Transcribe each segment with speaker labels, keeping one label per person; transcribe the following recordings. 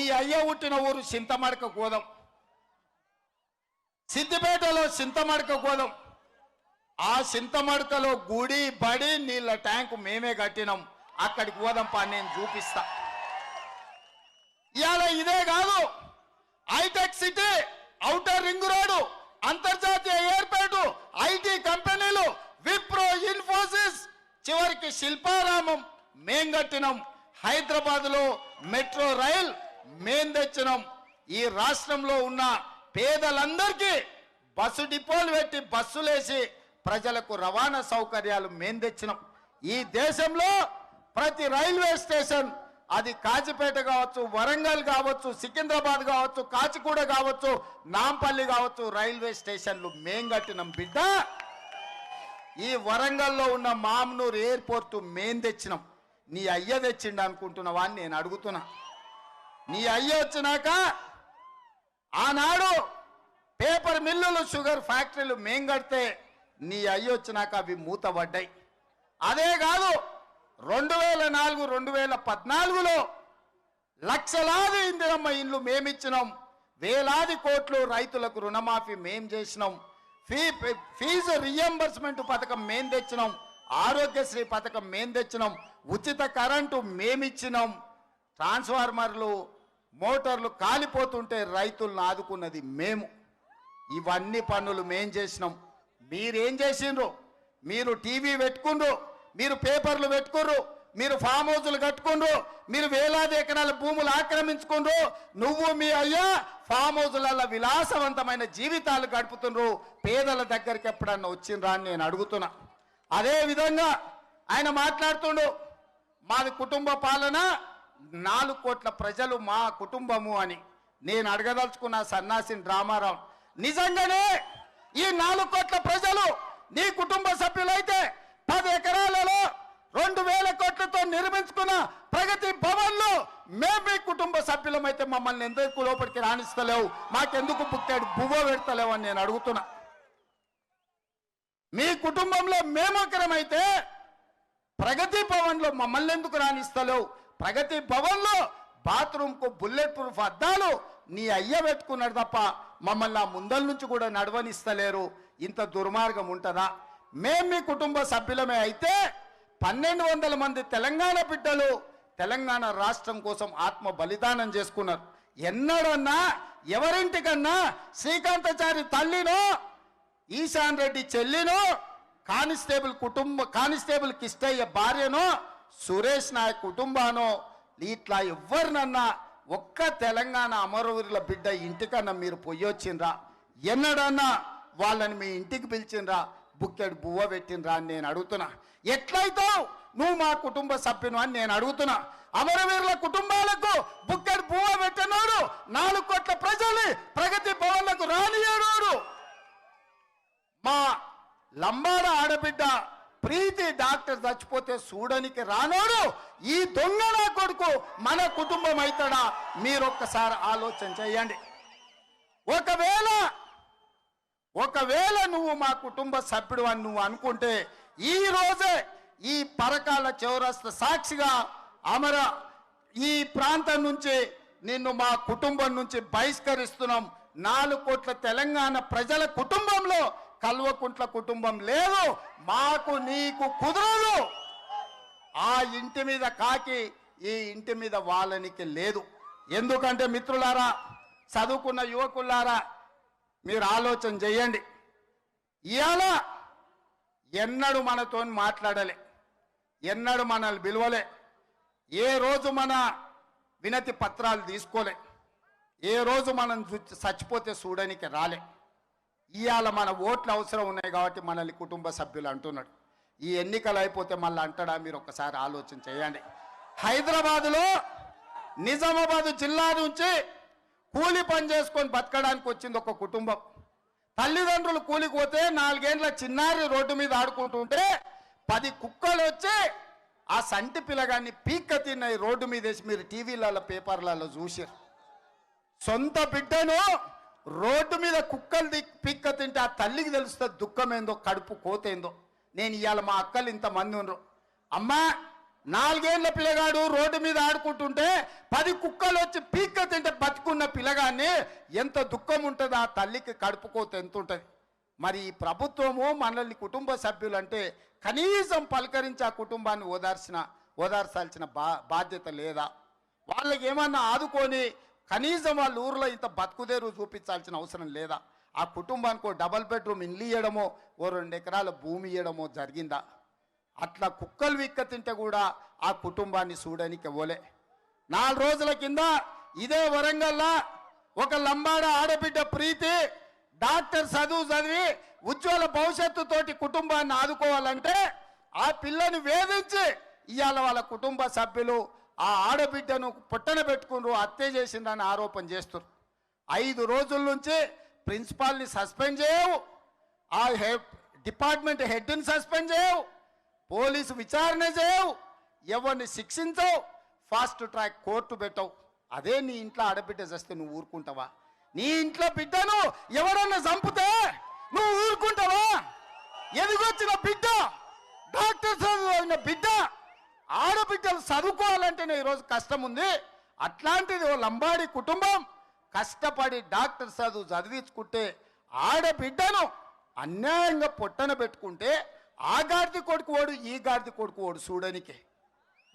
Speaker 1: నీ అయ్య పుట్టిన ఊరు చింతమడక గోదం. సిద్దిపేటలో చింతమడక గోదం. ఆ చింతమడకలో గుడి బడి నీళ్ళ ట్యాంకు మేమే కట్టినాం. అక్కడికి పోదాం నేను చూపిస్తా. ఇవాళ ఇదే కాదు hitech city outer ring road అంతర్జాతీయ ఎయిర్పోర్టు ఐటీ కంపెనీలు విప్రో ఇన్ఫోసిస్ చివరికి శిల్పారామం మేం కట్టినాం. హైదరాబాద్లో మెట్రో రైల్ మేం తెచ్చినాం. ఈ రాష్ట్రంలో ఉన్న పేదలందరికీ బస్సు డిపోలు పెట్టి బస్సులేసి ప్రజలకు రవాణా సౌకర్యాలు మేం తెచ్చినాం. ఈ దేశంలో ప్రతి రైల్వే స్టేషన్ అది కాచిపేట కావచ్చు వరంగల్ కావచ్చు సికింద్రాబాద్ కావచ్చు కాచిగూడ కావచ్చు నాంపల్లి కావచ్చు రైల్వే స్టేషన్లు మేం కట్టినాం బిడ్డ. ఈ వరంగల్లో ఉన్న మామ్నూర్ ఎయిర్పోర్ట్ మేం తెచ్చినాం. నీ అయ్య తెచ్చిండు అనుకుంటున్నావా అని నేను అడుగుతున్నా. నీ అయ్య వచ్చినాక ఆనాడు పేపర్ మిల్లులు షుగర్ ఫ్యాక్టరీలు మేం కడితే నీ అయ్య వచ్చినాక అవి మూతబడ్డాయి అదే కాదు రెండు వేల నాలుగు రెండు వేల పద్నాలుగులో లక్షలాది ఇందిరమ్మ ఇండ్లు మేమిచ్చినాం. వేలాది కోట్లు రైతులకు రుణమాఫీ మేం చేసినాం. ఫీ ఫీజు రియంబర్స్మెంట్ పథకం మేం తెచ్చినాం. ఆరోగ్యశ్రీ పథకం మేం తెచ్చినాం. ఉచిత కరెంటు మేమిచ్చినాం. ట్రాన్స్ఫార్మర్లు మోటార్లు కాలిపోతుంటే రైతులను ఆదుకున్నది మేము. ఇవన్నీ పనులు మేం చేసినాం. మీరేం చేసిండ్రు? మీరు టీవీ పెట్టుకుండ్రు మీరు పేపర్లు పెట్టుకుర్రు మీరు ఫామ్ హౌజులు కట్టుకుండ్రు మీరు వేలాది ఎకరాల భూములు ఆక్రమించుకుండ్రు. నువ్వు మీ అయ్యా ఫామ్ హౌజులలో విలాసవంతమైన జీవితాలు గడుపుతుండ్రు. పేదల దగ్గరికి ఎప్పుడన్నా వచ్చిండ్రా అని నేను అడుగుతున్నా. అదే విధంగా ఆయన మాట్లాడుతుండు మాది కుటుంబ పాలన నాలుగు కోట్ల ప్రజలు మా కుటుంబము అని నేను అడగదలుచుకున్న సన్నాసిని రామారావు నిజంగానే ఈ నాలుగు కోట్ల ప్రజలు నీ కుటుంబ సభ్యులైతే పది ఎకరాలలో రెండు వేల కోట్లతో నిర్మించుకున్న ప్రగతి భవన్లు మేము మీ కుటుంబ సభ్యులమైతే మమ్మల్ని ఎందుకు లోపలికి రాణిస్తలేవు? మాకెందుకు పుట్టాడు? బువ్వ పెడతలేవు అని నేను అడుగుతున్నా. మీ కుటుంబంలో మేమొకరమైతే ప్రగతి భవన్లో మమ్మల్ని ఎందుకు రాణిస్తలేవు? ప్రగతి భవన్లో బాత్రూమ్కు బుల్లెట్ ప్రూఫ్ అద్దాలు నీ అయ్య పెట్టుకున్నాడు తప్ప మమ్మల్ని ఆ ముందల నుంచి కూడా నడవనిస్తలేరు. ఇంత దుర్మార్గం ఉంటుందా? మేం మీ కుటుంబ సభ్యులమే అయితే పన్నెండు వందల మంది తెలంగాణ బిడ్డలు తెలంగాణ రాష్ట్రం కోసం ఆత్మ బలిదానం చేసుకున్నారు. ఎన్నడన్నా ఎవరింటికన్నా శ్రీకాంతాచారి తల్లినో ఈశాన్ రెడ్డి చెల్లినో కానిస్టేబుల్ కుటుంబ కానిస్టేబుల్ కిష్టయ్య భార్యనో సురేష్ నాయక్ కుటుంబానో ఇట్లా ఎవరినన్నా ఒక్క తెలంగాణ అమరవీరుల బిడ్డ ఇంటికన్నా మీరు పొయ్యొచ్చిండ్రా? ఎన్నడన్నా వాళ్ళని మీ ఇంటికి పిలిచిండ్రా? బుక్కెడు బువ్వ పెట్టిండ్రా అని నేను అడుగుతున్నా. ఎట్లయితావు? నువ్వు మా కుటుంబ సభ్యును అని నేను అడుగుతున్నా. అమరవీరుల కుటుంబాలకు బుక్కెడు బువ్వ పెట్టినోడు నాలుగు కోట్ల ప్రజల్ని ప్రగతి భవన్లకు రానియడోడు మా లంబాడ ఆడబిడ్డ ప్రీతి డాక్టర్ చచ్చిపోతే చూడనికి రానోడు ఈ దొంగ నా కొడుకు మన కుటుంబం అవుతాడా మీరు ఒక్కసారి ఆలోచన చేయండి. ఒకవేళ ఒకవేళ నువ్వు మా కుటుంబ సభ్యుడు అని నువ్వు అనుకుంటే ఈ రోజే ఈ పరకాల చౌరస్త సాక్షిగా అమర ఈ ప్రాంతం నుంచి నిన్ను మా కుటుంబం నుంచి బహిష్కరిస్తున్నాం. నాలుగు కోట్ల తెలంగాణ ప్రజల కుటుంబంలో కల్వకుంట్ల కుటుంబం లేదు మాకు నీకు కుదరదు ఆ ఇంటి మీద కాకి ఈ ఇంటి మీద వాళ్ళనికి లేదు. ఎందుకంటే మిత్రులారా చదువుకున్న యువకులారా మీరు ఆలోచన చేయండి. ఇవాళ ఎన్నడూ మనతో మాట్లాడలే ఎన్నడూ మనల్ని పిలవలే ఏ రోజు మన వినతి పత్రాలు తీసుకోలే ఏ రోజు మనం చచ్చిపోతే చూడడానికి రాలే. ఇవాళ మన ఓట్లు అవసరం ఉన్నాయి కాబట్టి మనల్ని కుటుంబ సభ్యులు అంటున్నాడు. ఈ ఎన్నికలు అయిపోతే మళ్ళీ అంటాడా? మీరు ఒకసారి ఆలోచన చేయండి. హైదరాబాదులో నిజామాబాద్ జిల్లా నుంచి కూలి పని చేసుకొని బతకడానికి వచ్చింది ఒక కుటుంబం. తల్లిదండ్రులు కూలికి పోతే నాలుగేండ్ల చిన్నారి రోడ్డు మీద ఆడుకుంటుంటే పది కుక్కలు వచ్చి ఆ సంటి పిల్లగాన్ని పీక్క తిన్నాయి రోడ్డు మీద వేసి మీరు టీవీలలో పేపర్లలో చూసారు సొంత బిడ్డను రోడ్డు మీద కుక్కలు పిక్క తింటే ఆ తల్లికి తెలుస్తుంది దుఃఖం ఏందో కడుపు కోతేందో. నేను ఇవాళ మా అక్కలు ఇంతమంది ఉన్నారు. అమ్మా నాలుగేళ్ళ పిల్లగాడు రోడ్డు మీద ఆడుకుంటుంటే పది కుక్కలు వచ్చి పీక్క తింటే బతుకున్న పిల్లగాన్ని ఎంత దుఃఖం ఉంటుంది ఆ తల్లికి కడుపుకోత ఎంత ఉంటుంది మరి ఈ ప్రభుత్వము మనల్ని కుటుంబ సభ్యులు అంటే కనీసం పలకరించి ఆ కుటుంబాన్ని ఓదార్చిన ఓదార్చాల్సిన బా బాధ్యత లేదా? వాళ్ళకి ఏమన్నా ఆదుకొని కనీసం వాళ్ళ ఊర్లో ఇంత బతుకుదేరు చూపించాల్సిన అవసరం లేదా? ఆ కుటుంబానికి ఓ డబల్ బెడ్రూమ్ ఇల్లు ఇవ్వడమో ఓ రెండు ఎకరాల భూమి ఇవ్వడమో జరిగిందా? అట్లా కుక్కలు విక్క తింటే కూడా ఆ కుటుంబాన్ని చూడడానికి ఇవ్వలే. నాలుగు రోజుల కింద ఇదే వరంగల్లా ఒక లంబాడ ఆడబిడ్డ ప్రీతి డాక్టర్ చదువు చదివి ఉజ్వల భవిష్యత్తు తోటి కుటుంబాన్ని ఆదుకోవాలంటే ఆ పిల్లని వేధించి ఇవాళ వాళ్ళ కుటుంబ సభ్యులు ఆ ఆడబిడ్డను పుట్టన పెట్టుకున్నారు హత్య చేసిందని ఆరోపణ చేస్తున్నారు ఐదు రోజుల నుంచి ప్రిన్సిపాల్ని సస్పెండ్ చేయవు. ఆ హె డిపార్ట్మెంట్ హెడ్ని సస్పెండ్ చేయవు. పోలీసు విచారణ చేయవు. ఎవరిని శిక్షించవు. ఫాస్ట్ ట్రాక్ కోర్టు పెట్టవు. అదే నీ ఇంట్లో ఆడబిడ్డ చేస్తే నువ్వు ఊరుకుంటావా? నీ ఇంట్లో బిడ్డను ఎవరన్నా చంపితే నువ్వు ఊరుకుంటావా? ఎదిగొచ్చిన బిడ్డ డాక్టర్ చదివిన బిడ్డ ఆడబిడ్డలు చదువుకోవాలంటేనే ఈరోజు కష్టం ఉంది అట్లాంటిది ఓ లంబాడి కుటుంబం కష్టపడి డాక్టర్ చదువు చదివించుకుంటే ఆడబిడ్డను అన్యాయంగా పొట్టన పెట్టుకుంటే ఆ గాడిది కొడుకు ఓడు ఈ గాడిది కొడుకు ఓడు చూడనికే.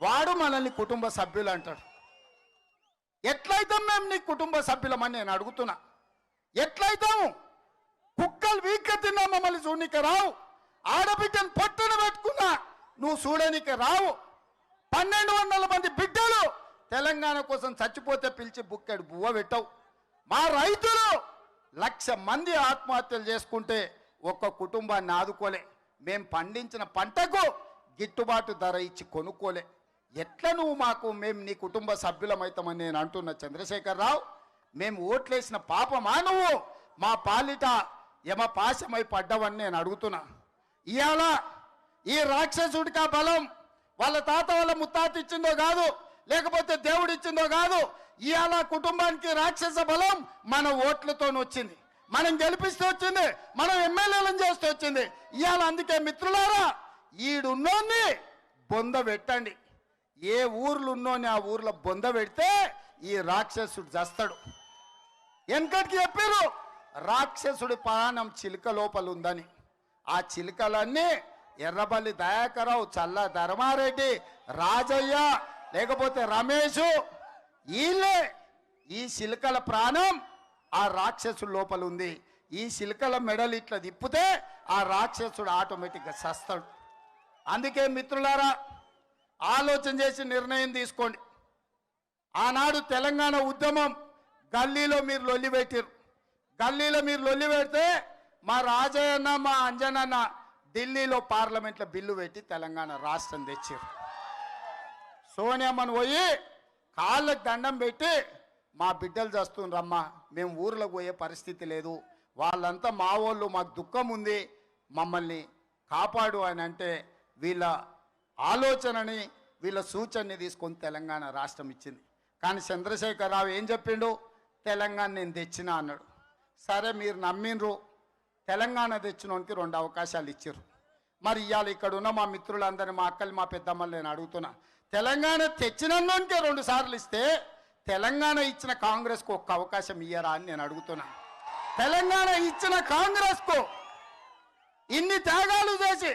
Speaker 1: వాడు మనల్ని కుటుంబ సభ్యులు అంటాడు. ఎట్లయితాం మేము నీ కుటుంబ సభ్యులమని నేను అడుగుతున్నా. ఎట్లయితాము? కుక్కలు వీక్క తిన్నా మమ్మల్ని చూడనిక రావు. ఆడబిడ్డను పొట్టన పెట్టుకున్నా నువ్వు చూడనిక రావు. పన్నెండు వందల మంది బిడ్డలు తెలంగాణ కోసం చచ్చిపోతే పిలిచి బుక్కెడు బువ్వ పెట్టవు. మా రైతులు లక్ష మంది ఆత్మహత్యలు చేసుకుంటే ఒక్క కుటుంబాన్ని ఆదుకోలే. మేం పండించిన పంటకు గిట్టుబాటు ధర ఇచ్చి కొనుక్కోలే. ఎట్లా నువ్వు మాకు మేము నీ కుటుంబ సభ్యులమైతామని నేను అంటున్న చంద్రశేఖరరావు మేము ఓట్లేసిన పాపమా నువ్వు? మా పాలిట యమ పాశమై పడ్డవని నేను అడుగుతున్నా. ఇవాళ ఈ రాక్షసుడికా బలం వాళ్ళ తాత వాళ్ళ ముత్తాత ఇచ్చిందో కాదు లేకపోతే దేవుడు ఇచ్చిందో కాదు ఇవాళ కుటుంబానికి రాక్షస బలం మన ఓట్లతో వచ్చింది. మనం గెలిపిస్తూ వచ్చింది మనం ఎమ్మెల్యేలను చేస్తూ వచ్చింది. ఇవాళ అందుకే మిత్రులారా ఈడున్నోన్ని బొంద పెట్టండి. ఏ ఊర్లు ఉన్నోని ఆ ఊర్లో బొంద పెడితే ఈ రాక్షసుడు చేస్తాడు. వెనకటికి చెప్పారు రాక్షసుడి ప్రాణం చిలుక లోపల ఉందని. ఆ చిలుకలన్నీ ఎర్రబల్లి దయాకరావు చల్ల ధర్మారెడ్డి రాజయ్య లేకపోతే రమేషు వీళ్ళే ఈ చిలుకల ప్రాణం ఆ రాక్షసుడి లోపల ఉంది. ఈ చిలుకల మెడలు ఇట్లా తిప్పితే ఆ రాక్షసుడు ఆటోమేటిక్గా సస్తాడు. అందుకే మిత్రులారా ఆలోచన చేసి నిర్ణయం తీసుకోండి. ఆనాడు తెలంగాణ ఉద్యమం గల్లీలో మీరు లొల్లి పెట్టారు గల్లీలో మీరు లొల్లి పెడితే మా రాజయ్యన్న మా అంజనన్న ఢిల్లీలో పార్లమెంట్లో బిల్లు పెట్టి తెలంగాణ రాష్ట్రం తెచ్చారు సోనియమ్మను పోయి కాళ్ళకు దండం పెట్టి మా బిడ్డలు చేస్తుండ్రమ్మా మేము ఊర్లోకి పోయే పరిస్థితి లేదు. వాళ్ళంతా మా వాళ్ళు మాకు దుఃఖం ఉంది. మమ్మల్ని కాపాడు అని అంటే వీళ్ళ ఆలోచనని వీళ్ళ సూచనని తీసుకొని తెలంగాణ రాష్ట్రం ఇచ్చింది. కానీ చంద్రశేఖరరావు ఏం చెప్పిండు? తెలంగాణ నేను తెచ్చినా అన్నాడు. సరే మీరు నమ్మిండ్రు. తెలంగాణ తెచ్చినోనికి రెండు అవకాశాలు ఇచ్చారు. మరి ఇవాళ ఇక్కడ ఉన్న మా మిత్రులందరినీ మా అక్కలు మా పెద్దమ్మలు నేను అడుగుతున్నా. తెలంగాణ తెచ్చినందుకే రెండు సార్లు ఇస్తే తెలంగాణ ఇచ్చిన కాంగ్రెస్కు ఒక్క అవకాశం ఇయ్యరా అని నేను అడుగుతున్నా. తెలంగాణ ఇచ్చిన కాంగ్రెస్కు ఇన్ని త్యాగాలు చేసి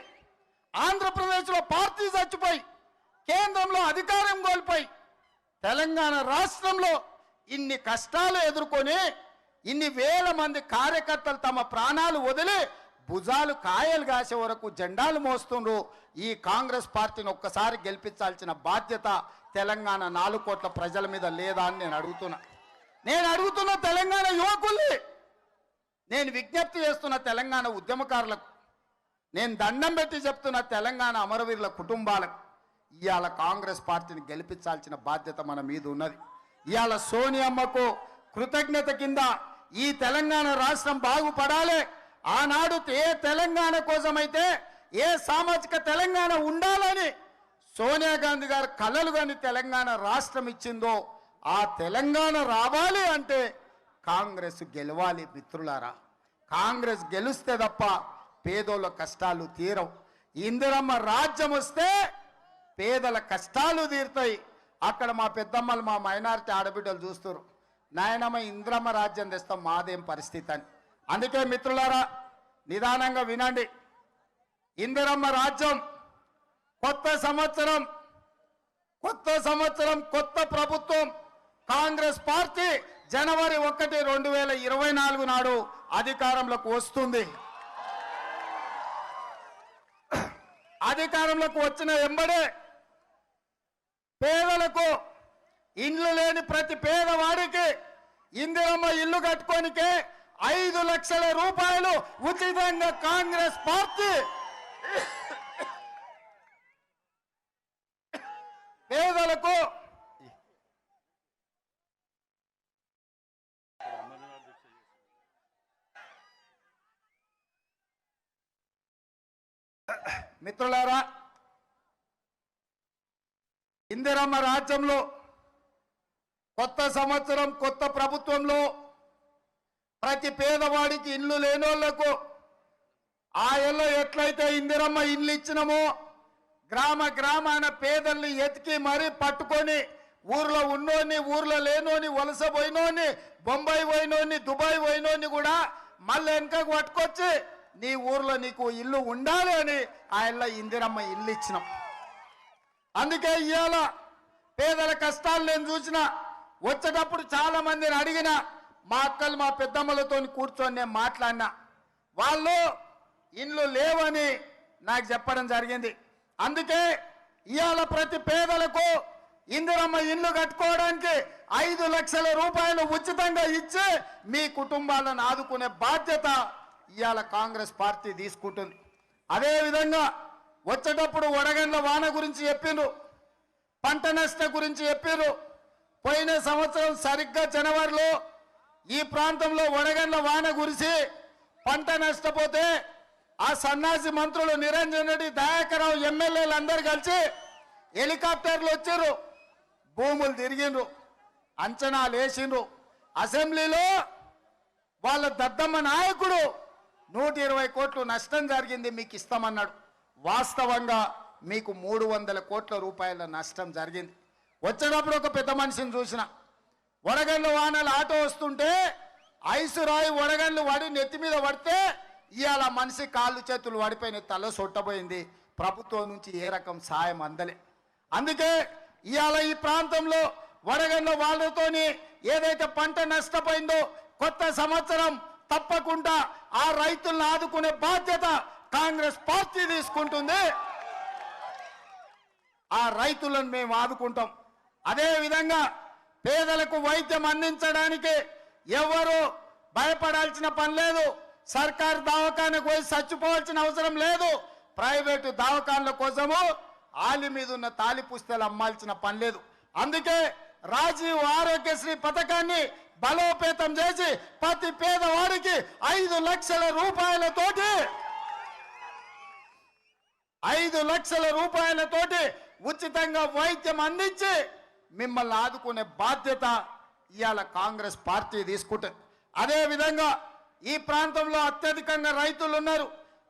Speaker 1: ఆంధ్రప్రదేశ్లో పార్టీ చచ్చిపోయి కేంద్రంలో అధికారం కోల్పోయి తెలంగాణ రాష్ట్రంలో ఇన్ని కష్టాలు ఎదుర్కొని ఇన్ని వేల మంది కార్యకర్తలు తమ ప్రాణాలు వదిలి భుజాలు కాయలు కాసే వరకు జెండాలు మోస్తుండ్రు. ఈ కాంగ్రెస్ పార్టీని ఒక్కసారి గెలిపించాల్సిన బాధ్యత తెలంగాణ నాలుగు కోట్ల ప్రజల మీద లేదా అని నేను అడుగుతున్నా. నేను అడుగుతున్న తెలంగాణ యువకుల్ని నేను విజ్ఞప్తి చేస్తున్న తెలంగాణ ఉద్యమకారులకు నేను దండం పెట్టి చెప్తున్న తెలంగాణ అమరవీరుల కుటుంబాలకు ఇవాళ కాంగ్రెస్ పార్టీని గెలిపించాల్సిన బాధ్యత మన మీద ఉన్నది. ఇవాళ సోనియమ్మకు కృతజ్ఞత కింద ఈ తెలంగాణ రాష్ట్రం బాగుపడాలి. ఆనాడు ఏ తెలంగాణ కోసమైతే ఏ సామాజిక తెలంగాణ ఉండాలని సోనియా గాంధీ గారు కలలు కానీ తెలంగాణ రాష్ట్రం ఇచ్చిందో ఆ తెలంగాణ రావాలి అంటే కాంగ్రెస్ గెలవాలి మిత్రులారా. కాంగ్రెస్ గెలుస్తే తప్ప పేదోళ్ళ కష్టాలు తీరవు. ఇందిరమ్మ రాజ్యం వస్తే పేదల కష్టాలు తీరుతాయి. అక్కడ మా పెద్దమ్మలు మా మైనారిటీ ఆడబిడ్డలు చూస్తారు నాయనమ్మ ఇంద్రమ్మ రాజ్యం తెస్తాం మాదేం పరిస్థితి అని. అందుకే మిత్రులారా నిదానంగా వినండి. ఇందిరమ్మ రాజ్యం కొత్త సంవత్సరం కొత్త సంవత్సరం కొత్త ప్రభుత్వం. కాంగ్రెస్ పార్టీ జనవరి ఒకటి రెండు వేల ఇరవై నాలుగు నాడు అధికారంలోకి వస్తుంది. అధికారంలోకి వచ్చిన ఎంబడే పేదలకు ఇండ్లు లేని ప్రతి పేదవాడికి ఇందిరమ్మ ఇల్లు కట్టుకోనికే ఐదు లక్షల రూపాయలు ఉచితంగా కాంగ్రెస్ పార్టీ పేదలకు మిత్రులారా ఇందిరమ్మ రాజ్యంలో కొత్త సంవత్సరం కొత్త ప్రభుత్వంలో ప్రతి పేదవాడికి ఇల్లు లేనోళ్ళకు ఆ ఇల్లు ఎట్లయితే ఇందిరమ్మ ఇల్లు ఇచ్చినమో గ్రామ గ్రామాన పేదల్ని ఎతికి మరీ పట్టుకొని ఊర్లో ఉన్నోని ఊర్లో లేనోని వలస పోయినోని బొంబాయి పోయినోని దుబాయ్ పోయినోని కూడా మళ్ళీ వెనకకు పట్టుకొచ్చి నీ ఊర్లో నీకు ఇల్లు ఉండాలి అని ఆయనలో ఇందిరమ్మ ఇల్లు ఇచ్చినాం. అందుకే ఇవాళ పేదల కష్టాలు నేను చూసిన వచ్చేటప్పుడు చాలా మందిని అడిగిన మా అక్కలు మా పెద్దమ్మలతో కూర్చొని నేను మాట్లాడినా వాళ్ళు ఇండ్లు లేవని నాకు చెప్పడం జరిగింది. అందుకే ఇవాళ ప్రతి పేదలకు ఇందిరమ్మ ఇల్లు కట్టుకోవడానికి ఐదు లక్షల రూపాయలు ఉచితంగా ఇచ్చి మీ కుటుంబాలను ఆదుకునే బాధ్యత ఇవాళ కాంగ్రెస్ పార్టీ తీసుకుంటుంది. అదేవిధంగా వచ్చేటప్పుడు వడగండ్ల వాన గురించి చెప్పిండ్రు పంట నష్టం గురించి చెప్పిండ్రు పోయిన సంవత్సరం సరిగ్గా జనవరిలో ఈ ప్రాంతంలో వడగండ్ల వాన కురిసి పంట నష్టపోతే ఆ సన్నాసి మంత్రులు నిరంజన్ రెడ్డి దయాకరావు ఎమ్మెల్యేలు అందరు కలిసి హెలికాప్టర్లు వచ్చారు. భూములు తిరిగిండ్రు. అంచనాలు వేసిండ్రు అసెంబ్లీలో వాళ్ళ దద్దమ్మ నాయకుడు నూట ఇరవై కోట్లు నష్టం జరిగింది మీకు ఇస్తామన్నాడు. వాస్తవంగా మీకు మూడు వందల కోట్ల రూపాయల నష్టం జరిగింది. వచ్చేటప్పుడు ఒక పెద్ద మనిషిని చూసిన. వడగండ్ల వానలు ఆటో వస్తుంటే ఐసు రాయి వడగండ్లు వడి నెత్తి మీద పడితే ఇవాళ మనిషి కాళ్ళు చేతులు పడిపోయినాయి తల సొట్టబోయింది. ప్రభుత్వం నుంచి ఏ రకం సాయం అందలే. అందుకే ఇవాళ ఈ ప్రాంతంలో వడగండ్ల వాళ్ళతోని ఏదైతే పంట నష్టపోయిందో కొత్త సంవత్సరం తప్పకుండా ఆ రైతులను ఆదుకునే బాధ్యత కాంగ్రెస్ పార్టీ తీసుకుంటుంది. ఆ రైతులను మేము ఆదుకుంటాం. అదేవిధంగా పేదలకు వైద్యం అందించడానికి ఎవరు భయపడాల్సిన పని లేదు. సర్కారు దవాఖానకు పోయి చచ్చిపోవాల్సిన అవసరం లేదు. ప్రైవేటు దవాఖాన్ల కోసము ఆలి మీద ఉన్న తాలి పుస్తలు అమ్మాల్సిన పని లేదు. అందుకే రాజీవ్ ఆరోగ్యశ్రీ పథకాన్ని బలోపేతం చేసి ప్రతి పేదవాడికి ఐదు లక్షల రూపాయలతోటి ఐదు లక్షల రూపాయలతోటి ఉచితంగా వైద్యం అందించి మిమ్మల్ని ఆదుకునే బాధ్యత ఇవాళ కాంగ్రెస్ పార్టీ తీసుకుంటుంది అదే విధంగా ఈ ప్రాంతంలో అత్యధికంగా రైతులు ఉన్నారు.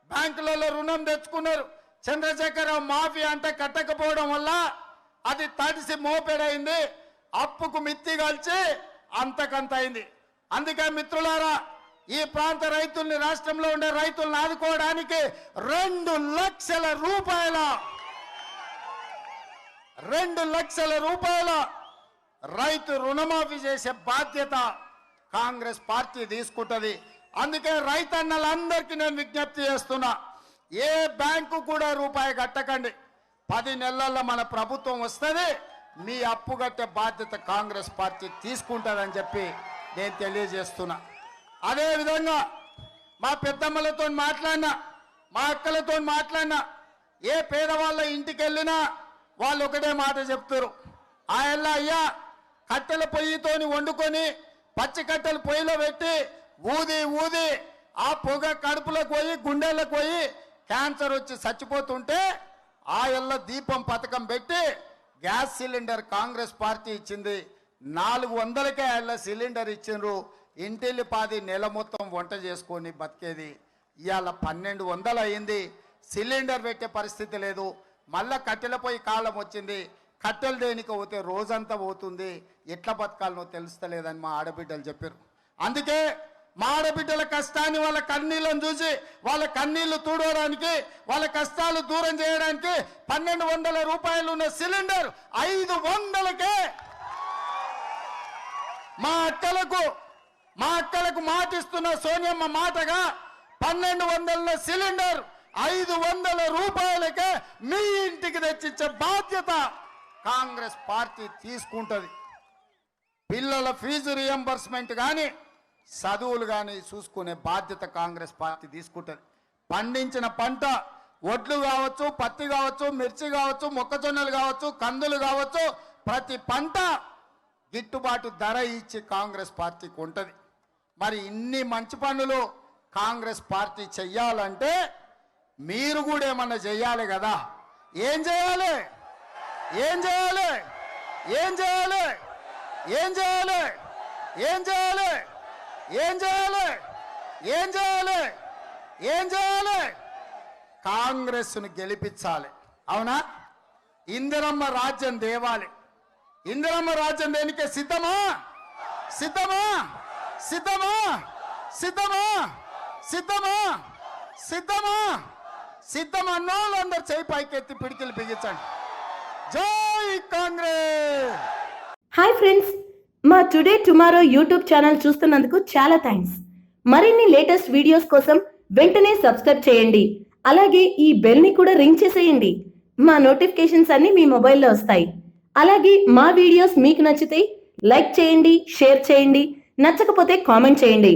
Speaker 1: బ్యాంకులలో రుణం తెచ్చుకున్నారు. చంద్రశేఖరరావు మాఫీ అంటే కట్టకపోవడం వల్ల అది తడిసి మోపెడైంది. అప్పుకు మిత్తి కాల్చి అంతకంత అయింది అందుకే మిత్రులారా ఈ ప్రాంత రైతుల్ని రాష్ట్రంలో ఉండే రైతులను ఆదుకోవడానికి రెండు లక్షల రూపాయల రెండు లక్షల రూపాయల రైతు రుణమాఫీ చేసే బాధ్యత కాంగ్రెస్ పార్టీ తీసుకుంటుంది. అందుకే రైతన్నలందరికీ నేను విజ్ఞప్తి చేస్తున్నా ఏ బ్యాంకు కూడా రూపాయి కట్టకండి. పది నెలల్లో మన ప్రభుత్వం వస్తుంది మీ అప్పు కట్టే బాధ్యత కాంగ్రెస్ పార్టీ తీసుకుంటుందని చెప్పి నేను తెలియజేస్తున్నా. అదే విధంగా మా పెద్దమ్మలతో మాట్లాడినా మా అక్కలతో మాట్లాడినా ఏ పేదవాళ్ళ ఇంటికి వెళ్ళినా వాళ్ళు ఒకటే మాట చెప్తారు. ఆ ఎల్ల అయ్యా కట్టెల పొయ్యితోని వండుకొని పచ్చి కట్టెలు పొయ్యిలో పెట్టి ఊది ఊది ఆ పొగ కడుపులోకి పోయి గుండెలకు పోయి క్యాన్సర్ వచ్చి చచ్చిపోతుంటే ఆ ఎల్ల దీపం పథకం పెట్టి గ్యాస్ సిలిండర్ కాంగ్రెస్ పార్టీ ఇచ్చింది. నాలుగు వందలకే ఆయన సిలిండర్ ఇచ్చిండ్రు. ఇంటిల్లి పాది నెల మొత్తం వంట చేసుకొని బతికేది. ఇవాళ పన్నెండు వందలు అయింది. సిలిండర్ పెట్టే పరిస్థితి లేదు. మళ్ళా కట్టెల కాలం వచ్చింది కట్టెలు దేనికి పోతే రోజంతా పోతుంది. ఎట్లా బతకాలనో తెలుస్తలేదని మా ఆడబిడ్డలు చెప్పారు అందుకే మా ఆడబిడ్డల కష్టాన్ని వాళ్ళ కన్నీళ్ళను చూసి వాళ్ళ కన్నీళ్ళు తూడవడానికి వాళ్ళ కష్టాలు దూరం చేయడానికి పన్నెండు వందల రూపాయలు ఉన్న సిలిండర్ ఐదు వందలకే మా అక్కలకు మా అక్కలకు మాటిస్తున్న సోనియమ్మ మాటగా పన్నెండు వందల సిలిండర్ ఐదు వందల రూపాయలకే మీ ఇంటికి తెచ్చిచ్చే బాధ్యత కాంగ్రెస్ పార్టీ తీసుకుంటుంది. పిల్లల ఫీజు రియంబర్స్మెంట్ కానీ చదువులు కానీ చూసుకునే బాధ్యత కాంగ్రెస్ పార్టీ తీసుకుంటుంది. పండించిన పంట వడ్లు కావచ్చు పత్తి కావచ్చు మిర్చి కావచ్చు మొక్కజొన్నలు కావచ్చు కందులు కావచ్చు ప్రతి పంట గిట్టుబాటు ధర ఇచ్చి కాంగ్రెస్ పార్టీకి ఉంటుంది. మరి ఇన్ని మంచి పనులు కాంగ్రెస్ పార్టీ చెయ్యాలంటే మీరు కూడా ఏమన్నా చేయాలి కదా? ఏం చేయాలి? ఏం చేయాలి? ఏం చేయాలి? ఏం చేయాలి? ఏం చేయాలి? ఏం చేయాలి? ఏం చేయాలి? ఏం చేయాలి? కాంగ్రెస్ను గెలిపించాలి. అవునా? ఇందిరమ్మ రాజ్యం దేవాలి ఇందిరమ్మ రాజ్యం దేనికే? సిద్ధమా? సిద్ధమా? సిద్ధమా? సిద్ధమా? సిద్ధమా? సిద్ధమా? సిద్ధం అన్నోళ్ళందరూ చేయి పైకెత్తి పిడికిలు బిగించండి. జై కాంగ్రెస్!
Speaker 2: హాయ్ ఫ్రెండ్స్ మా టుడే టుమారో యూట్యూబ్ ఛానల్ చూస్తున్నందుకు చాలా థ్యాంక్స్. మరిన్ని లేటెస్ట్ వీడియోస్ కోసం వెంటనే సబ్స్క్రైబ్ చేయండి. అలాగే ఈ బెల్ని కూడా రింగ్ చేసేయండి. మా నోటిఫికేషన్స్ అన్ని మీ మొబైల్లో వస్తాయి. అలాగే మా వీడియోస్ మీకు నచ్చితే లైక్ చేయండి షేర్ చేయండి నచ్చకపోతే కామెంట్ చేయండి.